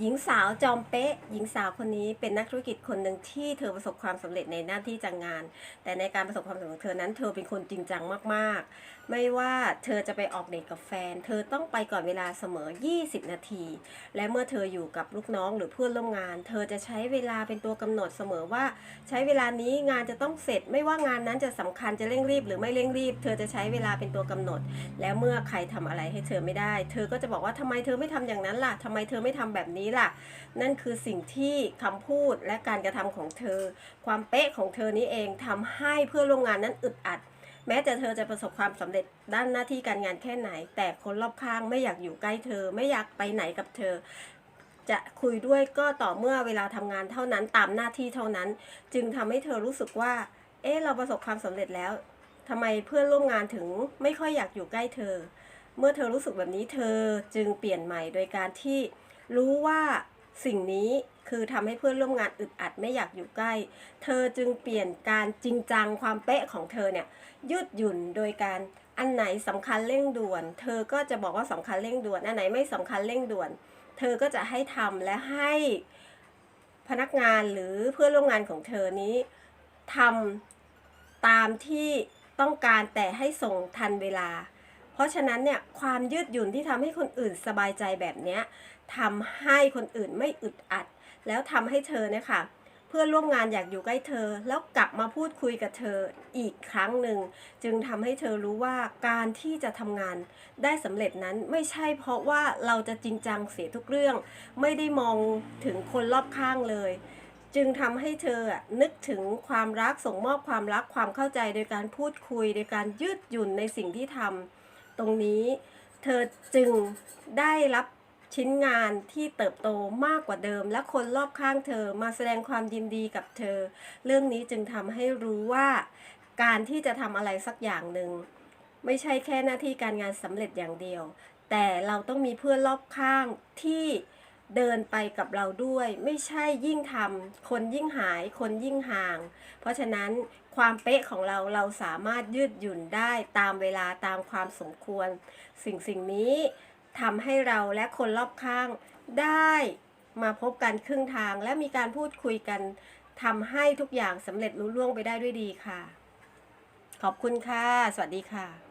หญิงสาวจอมเป๊ะ หญิงสาวคนนี้เป็นนักธุรกิจคนหนึ่งที่เธอประสบความสำเร็จในหน้าที่การงาน แต่ในการประสบความสำเร็จของเธอนั้น เธอเป็นคนจริงจังมากๆ ไม่ว่าเธอจะไปออกเดทกับแฟน เธอต้องไปก่อนเวลาเสมอ 20 นาที และเมื่อเธออยู่กับลูกน้องหรือเพื่อนร่วมงาน เธอจะใช้เวลาเป็นตัวกำหนดเสมอว่า ใช้เวลานี้งานจะต้องเสร็จ ไม่ว่างานนั้นจะสำคัญจะเร่งรีบ หรือไม่เร่งรีบ เธอจะใช้เวลาเป็นตัวกำหนด แล้วเมื่อใครทำอะไรให้เธอไม่ได้ เธอก็จะบอกว่าทำไมเธอไม่ทำอย่างนั้นล่ะทำไมเธอไม่ทำแบบนี้ล่ะ นั่นคือสิ่งที่คำพูดและการกระทำของเธอ ความเป๊ะของเธอนี้เองทำให้เพื่อนร่วมงานนั้นอึดอัด แม้แต่เธอจะประสบความสำเร็จด้านหน้าที่การงานแค่ไหน แต่คนรอบข้างไม่อยากอยู่ใกล้เธอ ไม่อยากไปไหนกับเธอจะคุยด้วยก็ต่อเมื่อเวลาทำงานเท่านั้นตามหน้าที่เท่านั้น จึงทำให้เธอรู้สึกว่า เอ๊ะเราประสบความสำเร็จแล้วทำไมเพื่อนร่วมงานถึงไม่ค่อยอยากอยู่ใกล้เธอ เมื่อเธอรู้สึกแบบนี้เธอจึงเปลี่ยนใหม่โดยการที่ รู้ว่าสิ่งนี้คือทำให้เพื่อนร่วมงานอึดอัดไม่อยากอยู่ใกล้ เธอจึงเปลี่ยนการจริงจังความเป๊ะของเธอเนี่ยยืดหยุ่นโดยการอันไหนสำคัญเร่งด่วน เธอก็จะบอกว่าสำคัญเร่งด่วน อันไหนไม่สำคัญเร่งด่วน เธอก็จะให้ทำและให้พนักงานหรือเพื่อนร่วมงานของเธอนี้ทำตามที่ต้องการแต่ให้ส่งทันเวลา เพราะฉะนั้นเนี่ยความยืดหยุ่นที่ทำให้คนอื่นสบายใจแบบเนี้ยทำให้คนอื่นไม่อึดอัด แล้วทำให้เธอเนี่ยค่ะเพื่อนร่วมงานอยากอยู่ใกล้เธอ แล้วกลับมาพูดคุยกับเธออีกครั้งหนึ่ง จึงทำให้เธอรู้ว่าการที่จะทำงานได้สำเร็จนั้นไม่ใช่เพราะว่าเราจะจริงจังเสียทุกเรื่อง ไม่ได้มองถึงคนรอบข้างเลยจึงทำให้เธอนึกถึงความรักส่งมอบความรักความเข้าใจโดยการพูดคุย โดยการยืดหยุ่นในสิ่งที่ทำ ตรงนี้ เธอจึงได้รับชิ้นงานที่เติบโตมากกว่าเดิม และคนรอบข้างเธอมาแสดงความยินดีกับเธอ เรื่องนี้จึงทำให้รู้ว่าการที่จะทำอะไรสักอย่างหนึ่งไม่ใช่แค่หน้าที่การงานสำเร็จอย่างเดียว แต่เราต้องมีเพื่อนรอบข้างที่ เดินไปกับเราด้วย ไม่ใช่ยิ่งทำคนยิ่งหายคนยิ่งห่าง เพราะฉะนั้นความเป๊ะของเราเราสามารถยืดหยุ่นได้ตามเวลาตามความสมควร สิ่งสิ่งนี้ทำให้เราและคนรอบข้างได้มาพบกันครึ่งทางและมีการพูดคุยกันทำให้ทุกอย่างสำเร็จลุล่วงไปได้ด้วยดีค่ะ ขอบคุณค่ะ สวัสดีค่ะ